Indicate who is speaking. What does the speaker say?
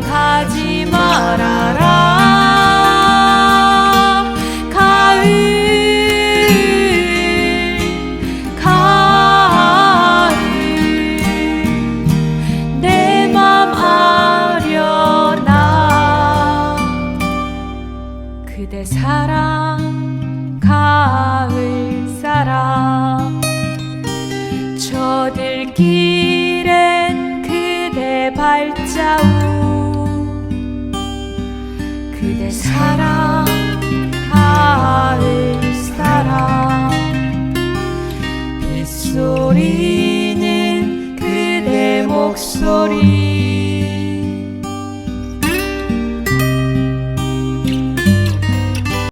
Speaker 1: 가지 말아라. 가을 가을 내 맘 아려나 그대 사랑 가을 사랑. 저들길 발자국. 사랑 가을 사랑. 빗소리는 그대 목소리.